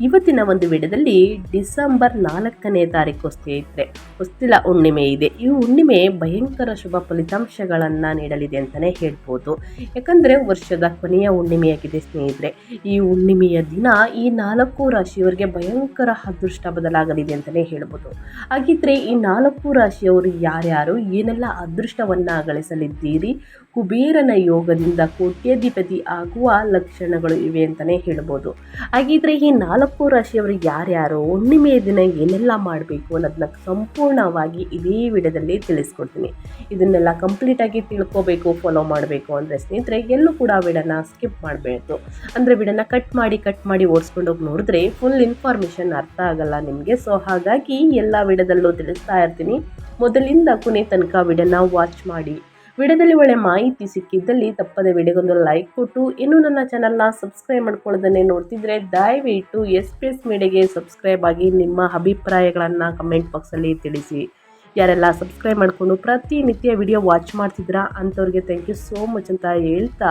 ಇವತ್ತಿನ ಒಂದು ವಿಡಿಯೋದಲ್ಲಿ ಡಿಸೆಂಬರ್ ನಾಲ್ಕನೇ ತಾರೀಕು ಸ್ನೇಹಿತರೆ ಹೊಸ್ತಿಲ ಹುಣ್ಣಿಮೆ ಇದೆ. ಈ ಹುಣ್ಣಿಮೆ ಭಯಂಕರ ಶುಭ ಫಲಿತಾಂಶಗಳನ್ನು ನೀಡಲಿದೆ ಅಂತಲೇ ಹೇಳ್ಬೋದು. ಯಾಕಂದರೆ ವರ್ಷದ ಕೊನೆಯ ಹುಣ್ಣಿಮೆಯಾಗಿದೆ ಸ್ನೇಹಿತರೆ. ಈ ಹುಣ್ಣಿಮೆಯ ದಿನ ಈ ನಾಲ್ಕು ರಾಶಿಯವರಿಗೆ ಭಯಂಕರ ಅದೃಷ್ಟ ಬದಲಾಗಲಿದೆ ಅಂತಲೇ ಹೇಳ್ಬೋದು. ಹಾಗಿದ್ರೆ ಈ ನಾಲ್ಕು ರಾಶಿಯವರು ಯಾರ್ಯಾರು, ಏನೆಲ್ಲ ಅದೃಷ್ಟವನ್ನು ಗಳಿಸಲಿದ್ದೀರಿ ಕುಬೇರನ ಯೋಗದಿಂದ ಕೋಟ್ಯಾಧಿಪತಿ ಆಗುವ ಲಕ್ಷಣಗಳು ಇವೆ ಅಂತಲೇ ಹೇಳ್ಬೋದು. ಹಾಗಿದ್ರೆ ಈ ನಾಲ್ಕು ರಾಶಿಯವರು ಯಾರ್ಯಾರು ಹುಣ್ಣಿಮೆಯ ದಿನ ಏನೆಲ್ಲ ಮಾಡಬೇಕು ಅನ್ನೋದನ್ನ ಸಂಪೂರ್ಣವಾಗಿ ಇದೇ ವಿಡಿಯೋದಲ್ಲಿ ತಿಳಿಸ್ಕೊಡ್ತೀನಿ. ಇದನ್ನೆಲ್ಲ ಕಂಪ್ಲೀಟಾಗಿ ತಿಳ್ಕೋಬೇಕು ಫಾಲೋ ಮಾಡಬೇಕು ಅಂದರೆ ಸ್ನೇಹಿತರೆ, ಎಲ್ಲೂ ಕೂಡ ವಿಡನ ಸ್ಕಿಪ್ ಮಾಡಬೇಕು ಅಂದರೆ ವಿಡನ ಕಟ್ ಮಾಡಿ ಕಟ್ ಮಾಡಿ ಓಡಿಸ್ಕೊಂಡೋಗಿ ನೋಡಿದ್ರೆ ಫುಲ್ ಇನ್ಫಾರ್ಮೇಷನ್ ಅರ್ಥ ಆಗಲ್ಲ ನಿಮಗೆ. ಸೊ ಹಾಗಾಗಿ ಎಲ್ಲ ವಿಡದಲ್ಲೂ ತಿಳಿಸ್ತಾ ಇರ್ತೀನಿ. ಮೊದಲಿಂದ ಕೊನೆ ತನಕ ವಿಡನ ವಾಚ್ ಮಾಡಿ ವಿಡಿಯೋದಲ್ಲಿ ಒಳ್ಳೆ ಮಾಹಿತಿ ಸಿಕ್ಕಿದ್ದಲ್ಲಿ ತಪ್ಪದೆ ವಿಡಿಯೋಗೊಂದು ಲೈಕ್ ಕೊಟ್ಟು, ಇನ್ನೂ ನನ್ನ ಚಾನಲ್ನ ಸಬ್ಸ್ಕ್ರೈಬ್ ಮಾಡ್ಕೊಳ್ಳೋದನ್ನೇ ನೋಡ್ತಿದ್ರೆ ದಯವಿಟ್ಟು ಎಸ್ ಪಿ ಎಸ್ ಮೀಡಿಯಾಗೆ ಸಬ್ಸ್ಕ್ರೈಬ್ ಆಗಿ ನಿಮ್ಮ ಅಭಿಪ್ರಾಯಗಳನ್ನು ಕಮೆಂಟ್ ಬಾಕ್ಸಲ್ಲಿ ತಿಳಿಸಿ. ಯಾರೆಲ್ಲ ಸಬ್ಸ್ಕ್ರೈಬ್ ಮಾಡಿಕೊಂಡು ಪ್ರತಿನಿತ್ಯ ವಿಡಿಯೋ ವಾಚ್ ಮಾಡ್ತಿದ್ರಾ ಅಂಥವ್ರಿಗೆ ಥ್ಯಾಂಕ್ ಯು ಸೋ ಮಚ್ ಅಂತ ಹೇಳ್ತಾ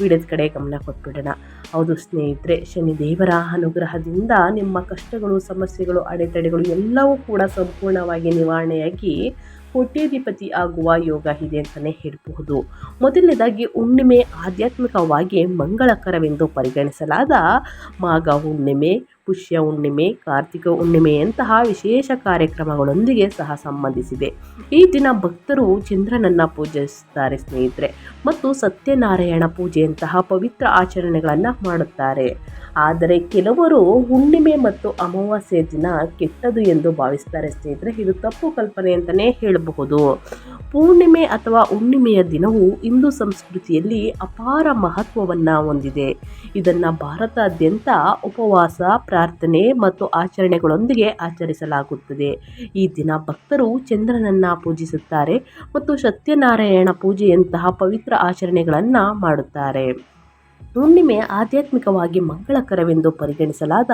ವಿಡಿಯೋದ ಕಡೆ ಗಮನ ಕೊಟ್ಬಿಡೋಣ. ಹೌದು ಸ್ನೇಹಿತರೆ ಶನಿ ದೇವರ ಅನುಗ್ರಹದಿಂದ ನಿಮ್ಮ ಕಷ್ಟಗಳು, ಸಮಸ್ಯೆಗಳು, ಅಡೆತಡೆಗಳು ಎಲ್ಲವೂ ಕೂಡ ಸಂಪೂರ್ಣವಾಗಿ ನಿವಾರಣೆಯಾಗಿ ಕೋಟ್ಯಾಧಿಪತಿ ಆಗುವ ಯೋಗ ಇದೆ ಅಂತಲೇ ಹೇಳಬಹುದು. ಮೊದಲನೇದಾಗಿ ಹುಣ್ಣಿಮೆ ಆಧ್ಯಾತ್ಮಿಕವಾಗಿ ಮಂಗಳಕರವೆಂದು ಪರಿಗಣಿಸಲಾದ ಮಾಘ ಹುಣ್ಣಿಮೆ ಪುಷ್ಯ ಹುಣ್ಣಿಮೆ, ಕಾರ್ತಿಕ ಹುಣ್ಣಿಮೆಯಂತಹ ವಿಶೇಷ ಕಾರ್ಯಕ್ರಮಗಳೊಂದಿಗೆ ಸಹ ಸಂಬಂಧಿಸಿದೆ. ಈ ದಿನ ಭಕ್ತರು ಚಂದ್ರನನ್ನು ಪೂಜಿಸುತ್ತಾರೆ ಸ್ನೇಹಿತರೆ ಮತ್ತು ಸತ್ಯನಾರಾಯಣ ಪೂಜೆಯಂತಹ ಪವಿತ್ರ ಆಚರಣೆಗಳನ್ನು ಮಾಡುತ್ತಾರೆ. ಆದರೆ ಕೆಲವರು ಹುಣ್ಣಿಮೆ ಮತ್ತು ಅಮಾವಾಸ್ಯೆ ದಿನ ಕೆಟ್ಟದು ಎಂದು ಭಾವಿಸ್ತಾರೆ ಸ್ನೇಹಿತರೆ. ಇದು ತಪ್ಪು ಕಲ್ಪನೆ ಅಂತಲೇ ಹೇಳಬಹುದು. ಪೂರ್ಣಿಮೆ ಅಥವಾ ಹುಣ್ಣಿಮೆಯ ದಿನವು ಹಿಂದೂ ಸಂಸ್ಕೃತಿಯಲ್ಲಿ ಅಪಾರ ಮಹತ್ವವನ್ನು ಹೊಂದಿದೆ. ಇದನ್ನು ಭಾರತಾದ್ಯಂತ ಉಪವಾಸ, ಪ್ರಾರ್ಥನೆ ಮತ್ತು ಆಚರಣೆಗಳೊಂದಿಗೆ ಆಚರಿಸಲಾಗುತ್ತದೆ. ಈ ದಿನ ಭಕ್ತರು ಚಂದ್ರನನ್ನು ಪೂಜಿಸುತ್ತಾರೆ ಮತ್ತು ಸತ್ಯನಾರಾಯಣ ಪೂಜೆಯಂತಹ ಪವಿತ್ರ ಆಚರಣೆಗಳನ್ನು ಮಾಡುತ್ತಾರೆ. ಹುಣ್ಣಿಮೆ ಆಧ್ಯಾತ್ಮಿಕವಾಗಿ ಮಂಗಳಕರವೆಂದು ಪರಿಗಣಿಸಲಾದ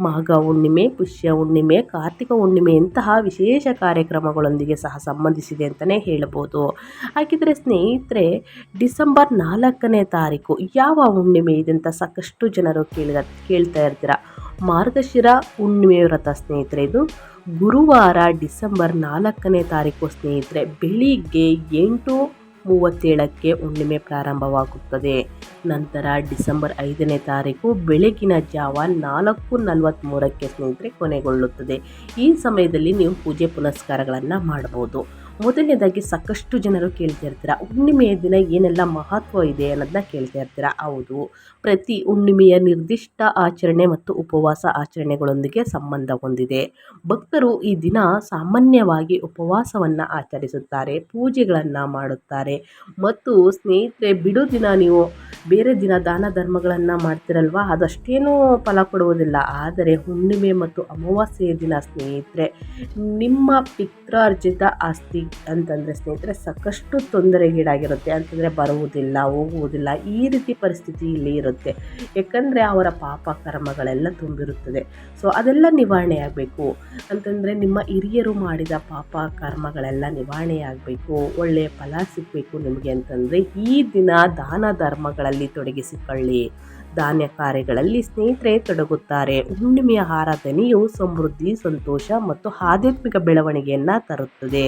ಮಾಘ ಹುಣ್ಣಿಮೆ, ಪುಷ್ಯ ಹುಣ್ಣಿಮೆ, ಕಾರ್ತಿಕ ಹುಣ್ಣಿಮೆಯಂತಹ ವಿಶೇಷ ಕಾರ್ಯಕ್ರಮಗಳೊಂದಿಗೆ ಸಹ ಸಂಬಂಧಿಸಿದೆ ಅಂತಲೇ ಹೇಳ್ಬೋದು ಹಾಗಿದ್ರೆ ಸ್ನೇಹಿತರೆ, ಡಿಸೆಂಬರ್ ನಾಲ್ಕನೇ ತಾರೀಕು ಯಾವ ಹುಣ್ಣಿಮೆ ಇದೆ ಅಂತ ಸಾಕಷ್ಟು ಜನರು ಕೇಳಿದ ಕೇಳ್ತಾ ಇರ್ತೀರ? ಮಾರ್ಗಶಿರ ಹುಣ್ಣಿಮೆ ವ್ರತ ಸ್ನೇಹಿತರೆ ಇದು. ಗುರುವಾರ ಡಿಸೆಂಬರ್ ನಾಲ್ಕನೇ ತಾರೀಕು ಸ್ನೇಹಿತರೆ, ಬೆಳಿಗ್ಗೆ ಎಂಟು ಮೂವತ್ತೇಳಕ್ಕೆ ಹುಣ್ಣಿಮೆ ಪ್ರಾರಂಭವಾಗುತ್ತದೆ. ನಂತರ ಡಿಸೆಂಬರ್ ಐದನೇ ತಾರೀಕು ಬೆಳಗಿನ ಜಾವ ನಾಲ್ಕು ನಲವತ್ತ್ಮೂರಕ್ಕೆ ಸ್ನೇಹಿತರೆ ಕೊನೆಗೊಳ್ಳುತ್ತದೆ. ಈ ಸಮಯದಲ್ಲಿ ನೀವು ಪೂಜೆ ಪುನಸ್ಕಾರಗಳನ್ನು ಮಾಡ್ಬೋದು ಮೊದಲನೇದಾಗಿ ಸಾಕಷ್ಟು ಜನರು ಕೇಳ್ತಾ ಇರ್ತೀರ, ಹುಣ್ಣಿಮೆಯ ದಿನ ಏನೆಲ್ಲ ಮಹತ್ವ ಇದೆ ಅನ್ನೋದನ್ನ ಕೇಳ್ತಾ ಇರ್ತೀರ? ಹೌದು. ಪ್ರತಿ ಹುಣ್ಣಿಮೆಯ ನಿರ್ದಿಷ್ಟ ಆಚರಣೆ ಮತ್ತು ಉಪವಾಸ ಆಚರಣೆಗಳೊಂದಿಗೆ ಸಂಬಂಧ ಹೊಂದಿದೆ. ಭಕ್ತರು ಈ ದಿನ ಸಾಮಾನ್ಯವಾಗಿ ಉಪವಾಸವನ್ನು ಆಚರಿಸುತ್ತಾರೆ, ಪೂಜೆಗಳನ್ನು ಮಾಡುತ್ತಾರೆ ಮತ್ತು ಸ್ನೇಹಿತರೆ, ಬಿಡು ದಿನ ನೀವು ಬೇರೆ ದಿನ ದಾನ ಧರ್ಮಗಳನ್ನು ಮಾಡ್ತಿರಲ್ವ? ಅದಷ್ಟೇನೂ ಫಲ ಕೊಡುವುದಿಲ್ಲ. ಆದರೆ ಹುಣ್ಣಿಮೆ ಮತ್ತು ಅಮಾವಾಸ್ಯೆಯ ದಿನ ಸ್ನೇಹಿತರೆ, ನಿಮ್ಮ ಪಿತ್ರಾರ್ಜಿತ ಆಸ್ತಿ ಅಂತಂದರೆ ಸ್ನೇಹಿತರೆ, ಸಾಕಷ್ಟು ತೊಂದರೆಗೀಡಾಗಿರುತ್ತೆ. ಅಂತಂದರೆ ಬರುವುದಿಲ್ಲ, ಹೋಗುವುದಿಲ್ಲ. ಈ ರೀತಿ ಪರಿಸ್ಥಿತಿ ಇಲ್ಲಿ ಇರುತ್ತೆ. ಯಾಕಂದರೆ ಅವರ ಪಾಪ ಕರ್ಮಗಳೆಲ್ಲ ತುಂಬಿರುತ್ತದೆ. ಸೊ ಅದೆಲ್ಲ ನಿವಾರಣೆ ಆಗಬೇಕು. ಅಂತಂದರೆ ನಿಮ್ಮ ಹಿರಿಯರು ಮಾಡಿದ ಪಾಪ ಕರ್ಮಗಳೆಲ್ಲ ನಿವಾರಣೆ ಆಗಬೇಕು. ಒಳ್ಳೆಯ ಫಲ ಸಿಗಬೇಕು ನಿಮಗೆ ಅಂತಂದರೆ ಈ ದಿನ ದಾನ ಧರ್ಮಗಳಲ್ಲಿ ತೊಡಗಿಸಿಕೊಳ್ಳಿ. ಧಾನ್ಯ ಕಾರ್ಯಗಳಲ್ಲಿ ಸ್ನೇಹಿತರೆ ತೊಡಗುತ್ತಾರೆ. ಹುಣ್ಣಿಮೆಯ ಆರಾಧನೆಯು ಸಮೃದ್ಧಿ, ಸಂತೋಷ ಮತ್ತು ಆಧ್ಯಾತ್ಮಿಕ ಬೆಳವಣಿಗೆಯನ್ನು ತರುತ್ತದೆ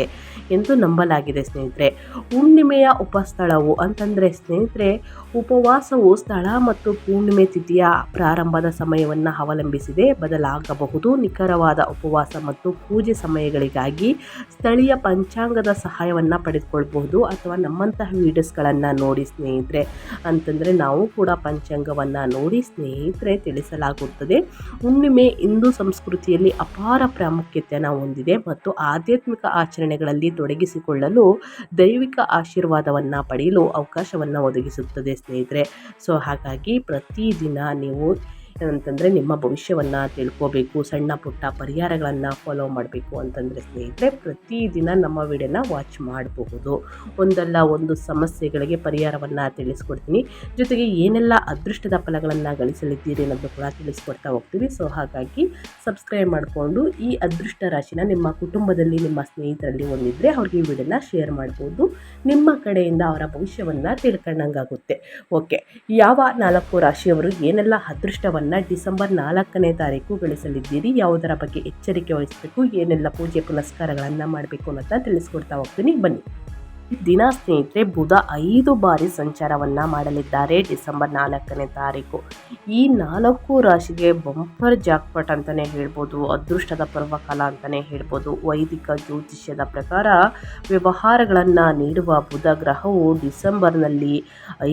ಎಂದು ನಂಬಲಾಗಿದೆ ಸ್ನೇಹಿತರೆ. ಹುಣ್ಣಿಮೆಯ ಉಪಸ್ಥಳವು ಅಂತಂದರೆ ಸ್ನೇಹಿತರೆ, ಉಪವಾಸವು ಸ್ಥಳ ಮತ್ತು ಪೂರ್ಣಿಮೆ ತಿಥಿಯ ಪ್ರಾರಂಭದ ಸಮಯವನ್ನು ಅವಲಂಬಿಸಿದೆ. ಬದಲಾಗಬಹುದು ನಿಖರವಾದ ಉಪವಾಸ ಮತ್ತು ಪೂಜೆ ಸಮಯಗಳಿಗಾಗಿ ಸ್ಥಳೀಯ ಪಂಚಾಂಗದ ಸಹಾಯವನ್ನು ಪಡೆದುಕೊಳ್ಬಹುದು ಅಥವಾ ನಮ್ಮಂತಹ ವೀಡಿಯೋಸ್ಗಳನ್ನು ನೋಡಿ ಸ್ನೇಹಿತರೆ. ಅಂತಂದರೆ ನಾವು ಕೂಡ ಪಂಚಾಂಗವನ್ನು ನೋಡಿ ಸ್ನೇಹಿತರೆ, ತಿಳಿಸಲಾಗುತ್ತದೆ. ಹುಣ್ಣಿಮೆ ಹಿಂದೂ ಸಂಸ್ಕೃತಿಯಲ್ಲಿ ಅಪಾರ ಪ್ರಾಮುಖ್ಯತೆಯನ್ನು ಹೊಂದಿದೆ ಮತ್ತು ಆಧ್ಯಾತ್ಮಿಕ ಆಚರಣೆಗಳಲ್ಲಿ ತೊಡಗಿಸಿಕೊಳ್ಳಲು ದೈವಿಕ ಆಶೀರ್ವಾದವನ್ನು ಪಡೆಯಲು ಅವಕಾಶವನ್ನು ಒದಗಿಸುತ್ತದೆ ಸ್ನೇಹಿತರೆ. ಸೊ, ಹಾಗಾಗಿ ಪ್ರತಿದಿನ ನೀವು ಏನಂತಂದರೆ ನಿಮ್ಮ ಭವಿಷ್ಯವನ್ನು ತಿಳ್ಕೋಬೇಕು, ಸಣ್ಣ ಪುಟ್ಟ ಪರಿಹಾರಗಳನ್ನು ಫಾಲೋ ಮಾಡಬೇಕು ಅಂತಂದರೆ ಸ್ನೇಹಿತರೆ, ಪ್ರತಿದಿನ ನಮ್ಮ ವಿಡಿಯೋನ ವಾಚ್ ಮಾಡಬಹುದು. ಒಂದಲ್ಲ ಒಂದು ಸಮಸ್ಯೆಗಳಿಗೆ ಪರಿಹಾರವನ್ನು ತಿಳಿಸ್ಕೊಡ್ತೀನಿ. ಜೊತೆಗೆ ಏನೆಲ್ಲ ಅದೃಷ್ಟದ ಫಲಗಳನ್ನು ಗಳಿಸಲಿದ್ದೀರಿ ಅನ್ನೋದು ಕೂಡ ತಿಳಿಸ್ಕೊಡ್ತಾ ಹೋಗ್ತೀವಿ. ಸೊ ಹಾಗಾಗಿ ಸಬ್ಸ್ಕ್ರೈಬ್ ಮಾಡಿಕೊಂಡು ಈ ಅದೃಷ್ಟ ರಾಶಿನ ನಿಮ್ಮ ಕುಟುಂಬದಲ್ಲಿ, ನಿಮ್ಮ ಸ್ನೇಹಿತರಲ್ಲಿ ಒಂದಿದ್ದರೆ ಅವ್ರಿಗೆ ಈ ವಿಡಿಯೋನ ಶೇರ್ ಮಾಡ್ಬೋದು. ನಿಮ್ಮ ಕಡೆಯಿಂದ ಅವರ ಭವಿಷ್ಯವನ್ನು ತಿಳ್ಕೊಂಡಂಗಾಗುತ್ತೆ. ಓಕೆ ಯಾವ ನಾಲ್ಕು ರಾಶಿಯವರು ಏನೆಲ್ಲ ಅದೃಷ್ಟವನ್ನು ಡಿಸೆಂಬರ್ ನಾಲ್ಕನೇ ತಾರೀಕು ಗಳಿಸಲಿದ್ದೀರಿ ಯಾವುದರ ಬಗ್ಗೆ ಎಚ್ಚರಿಕೆ ವಹಿಸಬೇಕು? ಏನೆಲ್ಲ ಪೂಜೆ ಪುನಸ್ಕಾರಗಳನ್ನು ಮಾಡಬೇಕು ಅನ್ನೋದನ್ನ ತಿಳಿಸ್ಕೊಡ್ತಾ ಹೋಗ್ತೀನಿ. ಬನ್ನಿ. ದಿನ ಸ್ನೇಹಿತರೆ, ಬುಧ ಐದು ಬಾರಿ ಸಂಚಾರವನ್ನು ಮಾಡಲಿದ್ದಾರೆ ಡಿಸೆಂಬರ್ ನಾಲ್ಕನೇ ತಾರೀಕು. ಈ ನಾಲ್ಕು ರಾಶಿಗೆ ಬಂಪರ್ ಜಾಕ್ಪಟ್ ಅಂತಲೇ ಹೇಳ್ಬೋದು, ಅದೃಷ್ಟದ ಪರ್ವಕಾಲ ಅಂತಲೇ ಹೇಳ್ಬೋದು. ವೈದಿಕ ಜ್ಯೋತಿಷ್ಯದ ಪ್ರಕಾರ ವ್ಯವಹಾರಗಳನ್ನು ನೀಡುವ ಬುಧ ಗ್ರಹವು ಡಿಸೆಂಬರ್ನಲ್ಲಿ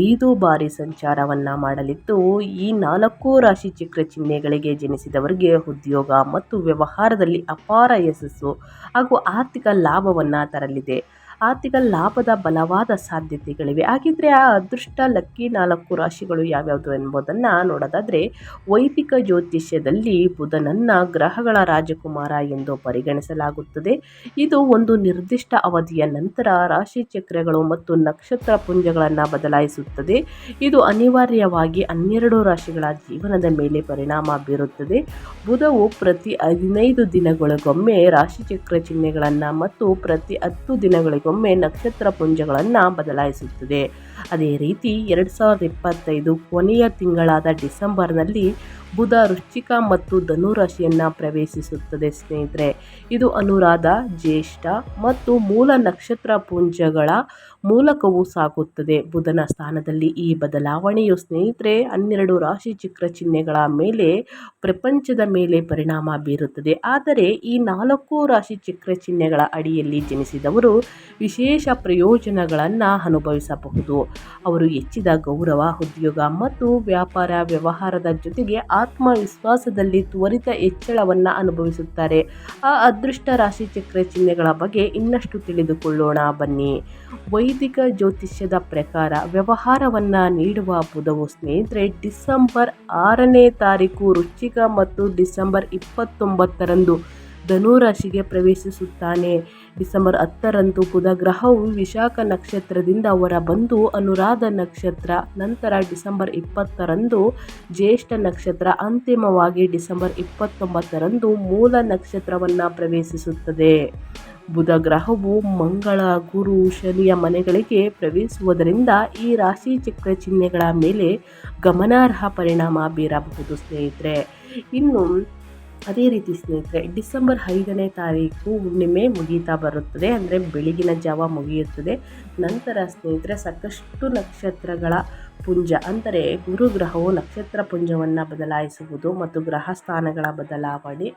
ಐದು ಬಾರಿ ಸಂಚಾರವನ್ನು ಮಾಡಲಿದ್ದು, ಈ ನಾಲ್ಕು ರಾಶಿ ಚಕ್ರ ಚಿಹ್ನೆಗಳಿಗೆ ಜನಿಸಿದವರಿಗೆ ಉದ್ಯೋಗ ಮತ್ತು ವ್ಯವಹಾರದಲ್ಲಿ ಅಪಾರ ಯಶಸ್ಸು ಹಾಗೂ ಆರ್ಥಿಕ ಲಾಭವನ್ನು ತರಲಿದೆ. ಆರ್ಥಿಕ ಲಾಭದ ಬಲವಾದ ಸಾಧ್ಯತೆಗಳಿವೆ. ಹಾಗಿದ್ರೆ ಆ ಅದೃಷ್ಟ, ಲಕ್ಕಿ ನಾಲ್ಕು ರಾಶಿಗಳು ಯಾವ್ಯಾವುದು ಎಂಬುದನ್ನು ನೋಡೋದಾದರೆ, ವೈದಿಕ ಜ್ಯೋತಿಷ್ಯದಲ್ಲಿ ಬುಧನನ್ನು ಗ್ರಹಗಳ ರಾಜಕುಮಾರ ಎಂದು ಪರಿಗಣಿಸಲಾಗುತ್ತದೆ. ಇದು ಒಂದು ನಿರ್ದಿಷ್ಟ ಅವಧಿಯ ನಂತರ ರಾಶಿ ಚಕ್ರಗಳು ಮತ್ತು ನಕ್ಷತ್ರ ಪುಂಜಗಳನ್ನು ಬದಲಾಯಿಸುತ್ತದೆ. ಇದು ಅನಿವಾರ್ಯವಾಗಿ ಹನ್ನೆರಡು ರಾಶಿಗಳ ಜೀವನದ ಮೇಲೆ ಪರಿಣಾಮ ಬೀರುತ್ತದೆ. ಬುಧವು ಪ್ರತಿ ಹದಿನೈದು ದಿನಗಳಿಗೊಮ್ಮೆ ರಾಶಿಚಕ್ರ ಚಿಹ್ನೆಗಳನ್ನು ಮತ್ತು ಪ್ರತಿ ಹತ್ತು ದಿನಗಳಿಗೊಮ್ಮೆ ನಕ್ಷತ್ರ ಪುಂಜಗಳನ್ನು ಬದಲಾಯಿಸುತ್ತದೆ. ಅದೇ ರೀತಿ ಎರಡು ಸಾವಿರದ ಇಪ್ಪತ್ತೈದು ಕೊನೆಯ ತಿಂಗಳಾದ ಡಿಸೆಂಬರ್ನಲ್ಲಿ ಬುಧ ವೃಶ್ಚಿಕ ಮತ್ತು ಧನುರಾಶಿಯನ್ನು ಪ್ರವೇಶಿಸುತ್ತದೆ ಸ್ನೇಹಿತರೆ. ಇದು ಅನುರಾಧ, ಜ್ಯೇಷ್ಠ ಮತ್ತು ಮೂಲ ನಕ್ಷತ್ರ ಪುಂಜಗಳ ಮೂಲಕವೂ ಸಾಗುತ್ತದೆ. ಬುಧನ ಸ್ಥಾನದಲ್ಲಿ ಈ ಬದಲಾವಣೆಯು ಸ್ನೇಹಿತರೆ ಹನ್ನೆರಡು ರಾಶಿ ಚಿಕ್ರ ಚಿಹ್ನೆಗಳ ಮೇಲೆ, ಪ್ರಪಂಚದ ಮೇಲೆ ಪರಿಣಾಮ ಬೀರುತ್ತದೆ. ಆದರೆ ಈ ನಾಲ್ಕು ರಾಶಿ ಚಿಕ್ರ ಚಿಹ್ನೆಗಳ ಅಡಿಯಲ್ಲಿ ಜನಿಸಿದವರು ವಿಶೇಷ ಪ್ರಯೋಜನಗಳನ್ನು ಅನುಭವಿಸಬಹುದು. ಅವರು ಹೆಚ್ಚಿದ ಗೌರವ, ಉದ್ಯೋಗ ಮತ್ತು ವ್ಯಾಪಾರ ವ್ಯವಹಾರದ ಜೊತೆಗೆ ಆತ್ಮವಿಶ್ವಾಸದಲ್ಲಿ ತ್ವರಿತ ಹೆಚ್ಚಳವನ್ನು ಅನುಭವಿಸುತ್ತಾರೆ. ಆ ಅದೃಷ್ಟ ರಾಶಿ ಚಕ್ರ ಚಿಹ್ನೆಗಳ ಬಗ್ಗೆ ಇನ್ನಷ್ಟು ತಿಳಿದುಕೊಳ್ಳೋಣ. ಬನ್ನಿ. ವೈದಿಕ ಜ್ಯೋತಿಷ್ಯದ ಪ್ರಕಾರ ವ್ಯವಹಾರವನ್ನು ನೀಡುವ ಬುಧವು ಸ್ನೇಹಿತರೆ ಡಿಸೆಂಬರ್ ಆರನೇ ತಾರೀಕು ರುಚಿಕ ಮತ್ತು ಡಿಸೆಂಬರ್ ಇಪ್ಪತ್ತೊಂಬತ್ತರಂದು ಧನುರಾಶಿಗೆ ಪ್ರವೇಶಿಸುತ್ತಾನೆ. ಡಿಸೆಂಬರ್ ಹತ್ತರಂದು ಬುಧ ಗ್ರಹವು ವಿಶಾಖ ನಕ್ಷತ್ರದಿಂದ ಹೊರಬಂದು ಅನುರಾಧ ನಕ್ಷತ್ರ, ನಂತರ ಡಿಸೆಂಬರ್ ಇಪ್ಪತ್ತರಂದು ಜ್ಯೇಷ್ಠ ನಕ್ಷತ್ರ, ಅಂತಿಮವಾಗಿ ಡಿಸೆಂಬರ್ ಇಪ್ಪತ್ತೊಂಬತ್ತರಂದು ಮೂಲ ನಕ್ಷತ್ರವನ್ನು ಪ್ರವೇಶಿಸುತ್ತದೆ. ಬುಧ ಗ್ರಹವು ಮಂಗಳ, ಗುರು, ಶನಿಯ ಮನೆಗಳಿಗೆ ಪ್ರವೇಶಿಸುವುದರಿಂದ ಈ ರಾಶಿ ಚಕ್ರ ಚಿಹ್ನೆಗಳ ಮೇಲೆ ಗಮನಾರ್ಹ ಪರಿಣಾಮ ಬೀರಬಹುದು ಸ್ನೇಹಿತರೆ. ಇನ್ನು ಅದೇ ರೀತಿ ಸ್ನೇಹಿತರೆ, ಡಿಸೆಂಬರ್ ಐದನೇ ತಾರೀಕು ಹುಣ್ಣಿಮೆ ಮುಗಿತಾ ಬರುತ್ತದೆ, ಅಂದರೆ ಬೆಳಗಿನ ಜಾವ ಮುಗಿಯುತ್ತದೆ. ನಂತರ ಸ್ನೇಹಿತರೆ, ಸಾಕಷ್ಟು ನಕ್ಷತ್ರಗಳ ಪುಂಜ, ಅಂದರೆ ಗುರುಗ್ರಹವು ನಕ್ಷತ್ರ ಪುಂಜವನ್ನು ಬದಲಾಯಿಸುವುದು ಮತ್ತು ಗ್ರಹ ಸ್ಥಾನಗಳ ಬದಲಾವಣೆ.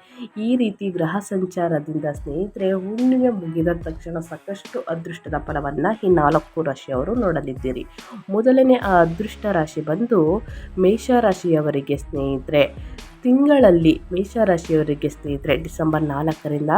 ಈ ರೀತಿ ಗ್ರಹ ಸಂಚಾರದಿಂದ ಸ್ನೇಹಿತರೆ, ಹುಣ್ಣಿಮೆ ಮುಗಿದ ತಕ್ಷಣ ಸಾಕಷ್ಟು ಅದೃಷ್ಟದ ಫಲವನ್ನು ಈ ನಾಲ್ಕು ರಾಶಿಯವರು ನೋಡಲಿದ್ದೀರಿ. ಮೊದಲನೇ ಆ ಅದೃಷ್ಟ ರಾಶಿ ಬಂದು ಮೇಷರಾಶಿಯವರಿಗೆ ಸ್ನೇಹಿತರೆ ತಿಂಗಳಲ್ಲಿ ಮೇಷರಾಶಿಯವರಿಗೆ ಸ್ನೇಹಿತರೆ, ಡಿಸೆಂಬರ್ ನಾಲ್ಕರಿಂದ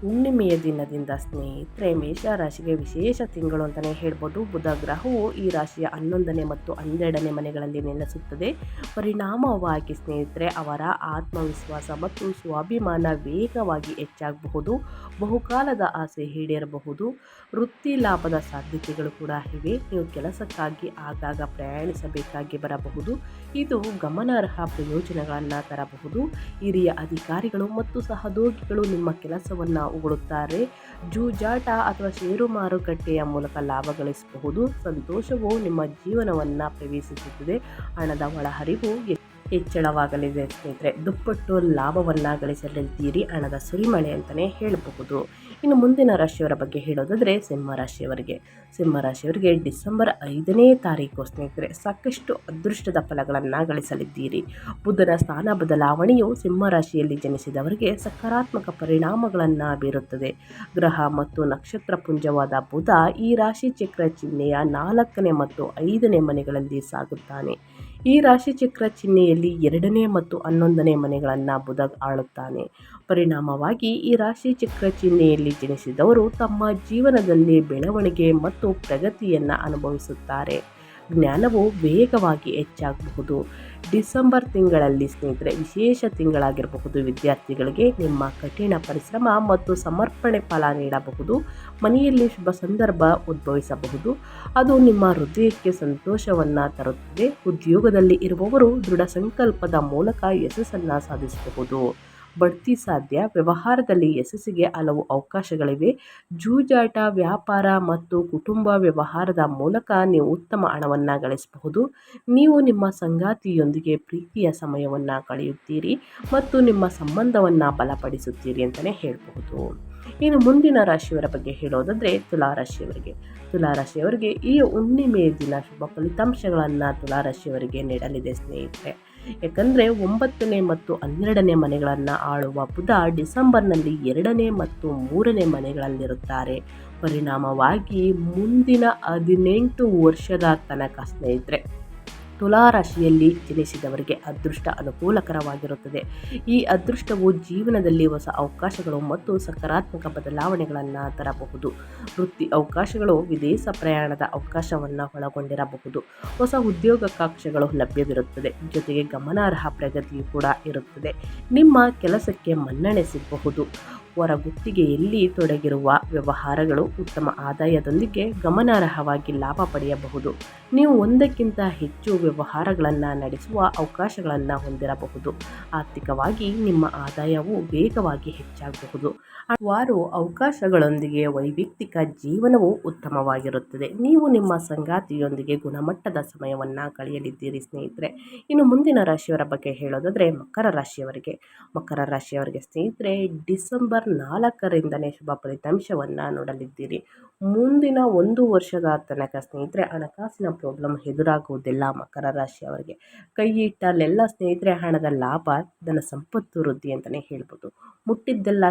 ಹುಣ್ಣಿಮೆಯ ದಿನದಿಂದ ಸ್ನೇಹಿತರೆ, ಮೇಷರಾಶಿಗೆ ವಿಶೇಷ ತಿಂಗಳು ಅಂತಲೇ ಹೇಳ್ಬೋದು. ಬುಧ ಗ್ರಹವು ಈ ರಾಶಿಯ ಹನ್ನೊಂದನೇ ಮತ್ತು ಹನ್ನೆರಡನೇ ಮನೆಗಳಲ್ಲಿ ನೆಲೆಸುತ್ತದೆ. ಪರಿಣಾಮವಾಗಿ ಸ್ನೇಹಿತರೆ, ಅವರ ಆತ್ಮವಿಶ್ವಾಸ ಮತ್ತು ಸ್ವಾಭಿಮಾನ ವೇಗವಾಗಿ ಹೆಚ್ಚಾಗಬಹುದು. ಬಹುಕಾಲದ ಆಸೆ ಈಡೇರಬಹುದು. ವೃತ್ತಿ ಲಾಭದ ಸಾಧ್ಯತೆಗಳು ಕೂಡ ಇವೆ. ನೀವು ಕೆಲಸಕ್ಕಾಗಿ ಆಗಾಗ ಪ್ರಯಾಣಿಸಬೇಕಾಗಿ ಬರಬಹುದು. ಇದು ಗಮನಾರ್ಹ ಪ್ರಯೋಜನಗಳನ್ನು ತರಬಹುದು. ಹಿರಿಯ ಅಧಿಕಾರಿಗಳು ಮತ್ತು ಸಹೋದ್ಯೋಗಿಗಳು ನಿಮ್ಮ ಕೆಲಸವನ್ನು ಉಗುಳುತ್ತಾರೆ. ಜೂಜಾಟ ಅಥವಾ ಷೇರು ಮಾರುಕಟ್ಟೆಯ ಮೂಲಕ ಲಾಭ ಗಳಿಸಬಹುದು. ಸಂತೋಷವು ನಿಮ್ಮ ಜೀವನವನ್ನು ಪ್ರವೇಶಿಸುತ್ತದೆ. ಹಣದ ಒಳಹರಿವು ಹೆಚ್ಚಳವಾಗಲಿದೆ ಸ್ನೇಹಿತರೆ. ದುಪ್ಪಟ್ಟು ಲಾಭವನ್ನು ಗಳಿಸಲಿದ್ದೀರಿ. ಹಣದ ಸುರಿಮಳೆ ಅಂತಲೇ ಹೇಳಬಹುದು. ಇನ್ನು ಮುಂದಿನ ರಾಶಿಯವರ ಬಗ್ಗೆ ಹೇಳೋದಾದರೆ ಸಿಂಹರಾಶಿಯವರಿಗೆ ಸಿಂಹರಾಶಿಯವರಿಗೆ ಡಿಸೆಂಬರ್ ಐದನೇ ತಾರೀಕು ಸ್ನೇಹಿತರೆ, ಸಾಕಷ್ಟು ಅದೃಷ್ಟದ ಫಲಗಳನ್ನು ಗಳಿಸಲಿದ್ದೀರಿ. ಬುಧನ ಸ್ಥಾನ ಬದಲಾವಣೆಯು ಸಿಂಹರಾಶಿಯಲ್ಲಿ ಜನಿಸಿದವರಿಗೆ ಸಕಾರಾತ್ಮಕ ಪರಿಣಾಮಗಳನ್ನು ಬೀರುತ್ತದೆ. ಗ್ರಹ ಮತ್ತು ನಕ್ಷತ್ರ ಪುಂಜವಾದ ಬುಧ ಈ ರಾಶಿ ಚಕ್ರ ಚಿಹ್ನೆಯ ನಾಲ್ಕನೇ ಮತ್ತು ಐದನೇ ಮನೆಗಳಲ್ಲಿ ಸಾಗುತ್ತಾನೆ. ಈ ರಾಶಿಚಕ್ರ ಚಿಹ್ನೆಯಲ್ಲಿ ಎರಡನೇ ಮತ್ತು ಹನ್ನೊಂದನೇ ಮನೆಗಳನ್ನು ಬುಧ ಆಳುತ್ತಾನೆ. ಪರಿಣಾಮವಾಗಿ ಈ ರಾಶಿ ಚಕ್ರ ಚಿಹ್ನೆಯಲ್ಲಿ ಜನಿಸಿದವರು ತಮ್ಮ ಜೀವನದಲ್ಲಿ ಬೆಳವಣಿಗೆ ಮತ್ತು ಪ್ರಗತಿಯನ್ನು ಅನುಭವಿಸುತ್ತಾರೆ. ಜ್ಞಾನವು ವೇಗವಾಗಿ ಹೆಚ್ಚಾಗಬಹುದು. ಡಿಸೆಂಬರ್ ತಿಂಗಳಲ್ಲಿ ಸ್ನೇಹಿತರೆ, ವಿಶೇಷ ತಿಂಗಳಾಗಿರಬಹುದು. ವಿದ್ಯಾರ್ಥಿಗಳಿಗೆ ನಿಮ್ಮ ಕಠಿಣ ಪರಿಶ್ರಮ ಮತ್ತು ಸಮರ್ಪಣೆ ಫಲ ನೀಡಬಹುದು. ಮನೆಯಲ್ಲಿ ಶುಭ ಸಂದರ್ಭ ಉದ್ಭವಿಸಬಹುದು. ಅದು ನಿಮ್ಮ ಹೃದಯಕ್ಕೆ ಸಂತೋಷವನ್ನು ತರುತ್ತದೆ. ಉದ್ಯೋಗದಲ್ಲಿ ಇರುವವರು ದೃಢ ಸಂಕಲ್ಪದ ಮೂಲಕ ಯಶಸ್ಸನ್ನು ಸಾಧಿಸಬಹುದು. ಬಡ್ತಿ ಸಾಧ್ಯ, ವ್ಯವಹಾರದಲ್ಲಿ ಯಶಸ್ಸಿಗೆ ಹಲವು ಅವಕಾಶಗಳಿವೆ. ಜೂಜಾಟ, ವ್ಯಾಪಾರ ಮತ್ತು ಕುಟುಂಬ ವ್ಯವಹಾರದ ಮೂಲಕ ನೀವು ಉತ್ತಮ ಹಣವನ್ನು ಗಳಿಸಬಹುದು. ನೀವು ನಿಮ್ಮ ಸಂಗಾತಿಯೊಂದಿಗೆ ಪ್ರೀತಿಯ ಸಮಯವನ್ನು ಕಳೆಯುತ್ತೀರಿ ಮತ್ತು ನಿಮ್ಮ ಸಂಬಂಧವನ್ನು ಬಲಪಡಿಸುತ್ತೀರಿ ಅಂತಲೇ ಹೇಳಬಹುದು. ಇನ್ನು ಮುಂದಿನ ರಾಶಿಯವರ ಬಗ್ಗೆ ಹೇಳೋದಾದರೆ ತುಲಾರಾಶಿಯವರಿಗೆ. ತುಲಾರಾಶಿಯವರಿಗೆ ಈ ಹುಣ್ಣಿಮೆ ದಿನ ಶುಭ ಫಲಿತಾಂಶಗಳನ್ನು ತುಲಾರಾಶಿಯವರಿಗೆ ನೀಡಲಿದೆ ಸ್ನೇಹಿತರೆ. ಯಾಕಂದರೆ ಒಂಬತ್ತನೇ ಮತ್ತು ಹನ್ನೆರಡನೇ ಮನೆಗಳನ್ನು ಆಳುವ ಬುಧ ಡಿಸೆಂಬರ್ನಲ್ಲಿ ಎರಡನೇ ಮತ್ತು ಮೂರನೇ ಮನೆಗಳಲ್ಲಿರುತ್ತಾರೆ. ಪರಿಣಾಮವಾಗಿ ಮುಂದಿನ ಹದಿನೆಂಟು ವರ್ಷದ ತನಕ ಸ್ನೇಹಿತರೆ. ತುಲಾರಾಶಿಯಲ್ಲಿ ಜನಿಸಿದವರಿಗೆ ಅದೃಷ್ಟ ಅನುಕೂಲಕರವಾಗಿರುತ್ತದೆ. ಈ ಅದೃಷ್ಟವು ಜೀವನದಲ್ಲಿ ಹೊಸ ಅವಕಾಶಗಳು ಮತ್ತು ಸಕಾರಾತ್ಮಕ ಬದಲಾವಣೆಗಳನ್ನು ತರಬಹುದು. ವೃತ್ತಿ ಅವಕಾಶಗಳು ವಿದೇಶ ಪ್ರಯಾಣದ ಅವಕಾಶವನ್ನು ಒಳಗೊಂಡಿರಬಹುದು. ಹೊಸ ಉದ್ಯೋಗಾಕಾಂಕ್ಷೆಗಳು ಲಭ್ಯವಿರುತ್ತದೆ. ಜೊತೆಗೆ ಗಮನಾರ್ಹ ಪ್ರಗತಿಯು ಕೂಡ ಇರುತ್ತದೆ. ನಿಮ್ಮ ಕೆಲಸಕ್ಕೆ ಮನ್ನಣೆ ಸಿಗಬಹುದು. ಹೊರಗುತ್ತಿಗೆಯಲ್ಲಿ ತೊಡಗಿರುವ ವ್ಯವಹಾರಗಳು ಉತ್ತಮ ಆದಾಯದೊಂದಿಗೆ ಗಮನಾರ್ಹವಾಗಿ ಲಾಭ ಪಡೆಯಬಹುದು. ನೀವು ಒಂದಕ್ಕಿಂತ ಹೆಚ್ಚು ವ್ಯವಹಾರಗಳನ್ನು ನಡೆಸುವ ಅವಕಾಶಗಳನ್ನು ಹೊಂದಿರಬಹುದು. ಆರ್ಥಿಕವಾಗಿ ನಿಮ್ಮ ಆದಾಯವು ವೇಗವಾಗಿ ಹೆಚ್ಚಾಗಬಹುದು. ಹಲವಾರು ಅವಕಾಶಗಳೊಂದಿಗೆ ವೈಯಕ್ತಿಕ ಜೀವನವು ಉತ್ತಮವಾಗಿರುತ್ತದೆ. ನೀವು ನಿಮ್ಮ ಸಂಗಾತಿಯೊಂದಿಗೆ ಗುಣಮಟ್ಟದ ಸಮಯವನ್ನು ಕಳೆಯಲಿದ್ದೀರಿ ಸ್ನೇಹಿತರೆ. ಇನ್ನು ಮುಂದಿನ ರಾಶಿಯವರ ಬಗ್ಗೆ ಹೇಳೋದಾದರೆ ಮಕರ ರಾಶಿಯವರಿಗೆ. ಮಕರ ರಾಶಿಯವರಿಗೆ ಸ್ನೇಹಿತರೆ, ಡಿಸೆಂಬರ್ ನಾಲ್ಕರಿಂದನೇ ಶುಭ ಫಲಿತಾಂಶವನ್ನು ನೋಡಲಿದ್ದೀರಿ. ಮುಂದಿನ ಒಂದು ವರ್ಷದ ತನಕ ಸ್ನೇಹಿತರೆ, ಹಣಕಾಸಿನ ಪ್ರಾಬ್ಲಮ್ ಎದುರಾಗುವುದಿಲ್ಲ ಮಕರ ರಾಶಿಯವರಿಗೆ. ಕೈ ಇಟ್ಟಲ್ಲೆಲ್ಲ ಸ್ನೇಹಿತರೆ, ಹಣದ ಲಾಭ, ಧನ ಸಂಪತ್ತು, ವೃದ್ಧಿ ಅಂತಲೇ ಹೇಳ್ಬೋದು. ಮುಟ್ಟಿದ್ದೆಲ್ಲ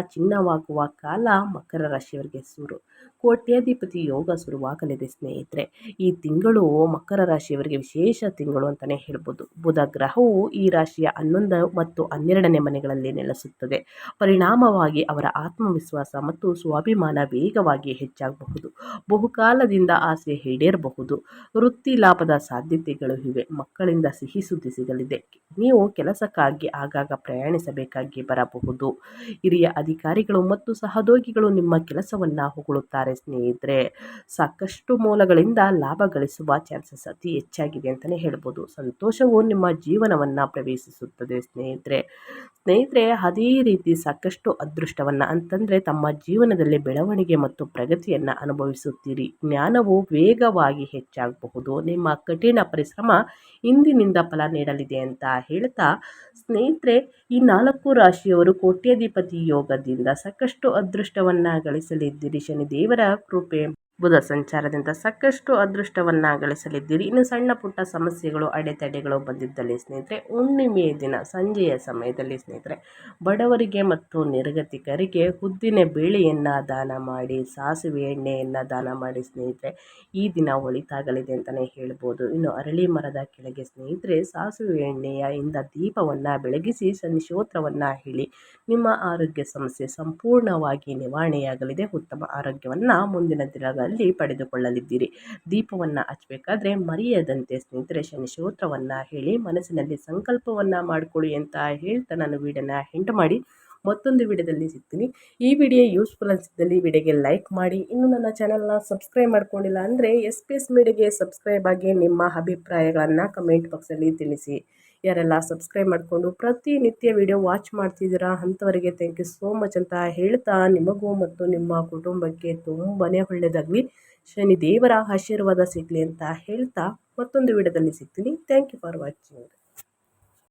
ಚಿನ್ನವಾಗುವ ಕಾಲ ಮಕರ ರಾಶಿಯವರಿಗೆ ಸೂರು ಕೋಟ್ಯಾಧಿಪತಿ ಯೋಗ ಶುರುವಾಗಲಿದೆ ಸ್ನೇಹಿತರೆ. ಈ ತಿಂಗಳು ಮಕರ ರಾಶಿಯವರಿಗೆ ವಿಶೇಷ ತಿಂಗಳು ಅಂತಲೇ ಹೇಳ್ಬೋದು. ಬುಧ ಗ್ರಹವು ಈ ರಾಶಿಯ ಹನ್ನೊಂದು ಮತ್ತು ಹನ್ನೆರಡನೇ ಮನೆಗಳಲ್ಲಿ ನೆಲೆಸುತ್ತದೆ. ಪರಿಣಾಮವಾಗಿ ಅವರ ಆತ್ಮವಿಶ್ವಾಸ ಮತ್ತು ಸ್ವಾಭಿಮಾನ ವೇಗವಾಗಿ ಹೆಚ್ಚಾಗಬಹುದು. ಬಹುಕಾಲದಿಂದ ಆಸೆ ಈಡೇರಬಹುದು. ವೃತ್ತಿ ಲಾಭದ ಸಾಧ್ಯತೆಗಳು ಇವೆ. ಮಕ್ಕಳಿಂದ ಸಿಹಿ ಸುದ್ದಿ ಸಿಗಲಿದೆ. ನೀವು ಕೆಲಸಕ್ಕಾಗಿ ಆಗಾಗ ಪ್ರಯಾಣಿಸಬೇಕಾಗಿ ಬರಬಹುದು. ಹಿರಿಯ ಅಧಿಕಾರಿಗಳು ಮತ್ತು ಸಹೋದ್ಯೋಗಿಗಳು ನಿಮ್ಮ ಕೆಲಸವನ್ನು ಹೊಗಳುತ್ತಾರೆ. ಸ್ನೇಹಿತರೆ, ಸಾಕಷ್ಟು ಮೂಲಗಳಿಂದ ಲಾಭ ಗಳಿಸುವ ಚಾನ್ಸಸ್ ಅತಿ ಹೆಚ್ಚಾಗಿದೆ ಅಂತಲೇ ಹೇಳ್ಬೋದು. ಸಂತೋಷವು ನಿಮ್ಮ ಜೀವನವನ್ನು ಪ್ರವೇಶಿಸುತ್ತದೆ ಸ್ನೇಹಿತರೆ. ಸ್ನೇಹಿತರೆ, ಅದೇ ರೀತಿ ಸಾಕಷ್ಟು ಅದೃಷ್ಟವನ್ನು ಅಂತಂದರೆ ತಮ್ಮ ಜೀವನದಲ್ಲಿ ಬೆಳವಣಿಗೆ ಮತ್ತು ಪ್ರಗತಿಯನ್ನು ಅನುಭವಿಸುತ್ತೀರಿ. ಜ್ಞಾನವು ವೇಗವಾಗಿ ಹೆಚ್ಚಾಗಬಹುದು. ನಿಮ್ಮ ಕಠಿಣ ಪರಿಶ್ರಮ ಇಂದಿನಿಂದ ಫಲ ನೀಡಲಿದೆ ಅಂತ ಹೇಳ್ತಾ ಸ್ನೇಹಿತರೆ, ಈ ನಾಲ್ಕು ರಾಶಿಯವರು ಕೋಟ್ಯಾಧಿಪತಿ ಯೋಗದಿಂದ ಸಾಕಷ್ಟು ಅದೃಷ್ಟವನ್ನು ಗಳಿಸಲಿದ್ದೀರಿ. ಶನಿ ದೇವರ গ্রাহকরা গ্রুপে ಬುಧ ಸಂಚಾರದಿಂದ ಸಾಕಷ್ಟು ಅದೃಷ್ಟವನ್ನು ಗಳಿಸಲಿದ್ದೀರಿ ಇನ್ನು ಸಣ್ಣ ಪುಟ್ಟ ಸಮಸ್ಯೆಗಳು, ಅಡೆತಡೆಗಳು ಬಂದಿದ್ದಲ್ಲಿ ಸ್ನೇಹಿತರೆ ಹುಣ್ಣಿಮೆಯ ದಿನ ಸಂಜೆಯ ಸಮಯದಲ್ಲಿ ಸ್ನೇಹಿತರೆ, ಬಡವರಿಗೆ ಮತ್ತು ನಿರ್ಗತಿಕರಿಗೆ ಉದ್ದಿನ ಬೇಳೆಯನ್ನು ದಾನ ಮಾಡಿ, ಸಾಸಿವೆ ಎಣ್ಣೆಯನ್ನು ದಾನ ಮಾಡಿ ಸ್ನೇಹಿತರೆ, ಈ ದಿನ ಒಳಿತಾಗಲಿದೆ ಅಂತಲೇ ಹೇಳ್ಬೋದು. ಇನ್ನು ಅರಳಿ ಮರದ ಕೆಳಗೆ ಸ್ನೇಹಿತರೆ, ಸಾಸಿವೆ ಎಣ್ಣೆಯ ಇಂದ ದೀಪವನ್ನು ಬೆಳಗಿಸಿ, ಶನಿಶೋತ್ರವನ್ನು ಹೇಳಿ, ನಿಮ್ಮ ಆರೋಗ್ಯ ಸಮಸ್ಯೆ ಸಂಪೂರ್ಣವಾಗಿ ನಿವಾರಣೆಯಾಗಲಿದೆ. ಉತ್ತಮ ಆರೋಗ್ಯವನ್ನು ಮುಂದಿನ ದಿನಗಳಲ್ಲಿ ಪಡೆದುಕೊಳ್ಳಲಿದ್ದೀರಿ. ದೀಪವನ್ನು ಹಚ್ಚಬೇಕಾದ್ರೆ ಮರೆಯದಂತೆ ಸ್ನೇಹಿತರೆ ಶನಿ ಸ್ತೋತ್ರವನ್ನು ಹೇಳಿ, ಮನಸ್ಸಿನಲ್ಲಿ ಸಂಕಲ್ಪವನ್ನು ಮಾಡಿಕೊಳ್ಳಿ ಅಂತ ಹೇಳ್ತಾ ನಾನು ವೀಡಿಯೋನ ಹೆಂಟ್ ಮಾಡಿ ಮತ್ತೊಂದು ವಿಡಿಯೋದಲ್ಲಿ ಸಿಗ್ತೀನಿ. ಈ ವಿಡಿಯೋ ಯೂಸ್ಫುಲ್ ಅನಿಸಿದ್ದಲ್ಲಿ ವಿಡಿಯೋಗೆ ಲೈಕ್ ಮಾಡಿ. ಇನ್ನು ನನ್ನ ಚಾನಲ್ನ ಸಬ್ಸ್ಕ್ರೈಬ್ ಮಾಡ್ಕೊಂಡಿಲ್ಲ ಅಂದರೆ ಎಸ್ ಪಿ ಎಸ್ ಮೀಡಿಯಾಗೆ ಸಬ್ಸ್ಕ್ರೈಬ್ ಆಗಿ ನಿಮ್ಮ ಅಭಿಪ್ರಾಯಗಳನ್ನು ಕಮೆಂಟ್ ಬಾಕ್ಸಲ್ಲಿ ತಿಳಿಸಿ. ಯಾರೆಲ್ಲ ಸಬ್ಸ್ಕ್ರೈಬ್ ಮಾಡಿಕೊಂಡು ಪ್ರತಿನಿತ್ಯ ವಿಡಿಯೋ ವಾಚ್ ಮಾಡ್ತಿದ್ದೀರಾ ಅಂಥವರಿಗೆ ಥ್ಯಾಂಕ್ ಯು ಸೋ ಮಚ್ ಅಂತ ಹೇಳ್ತಾ ನಿಮಗೂ ಮತ್ತು ನಿಮ್ಮ ಕುಟುಂಬಕ್ಕೆ ತುಂಬಾ ಒಳ್ಳೆಯದಾಗಲಿ. ಶನಿ ದೇವರ ಆಶೀರ್ವಾದ ಸಿಗಲಿ ಅಂತ ಹೇಳ್ತಾ ಮತ್ತೊಂದು ವಿಡಿಯೋದಲ್ಲಿ ಸಿಗ್ತೀನಿ. Thank you for watching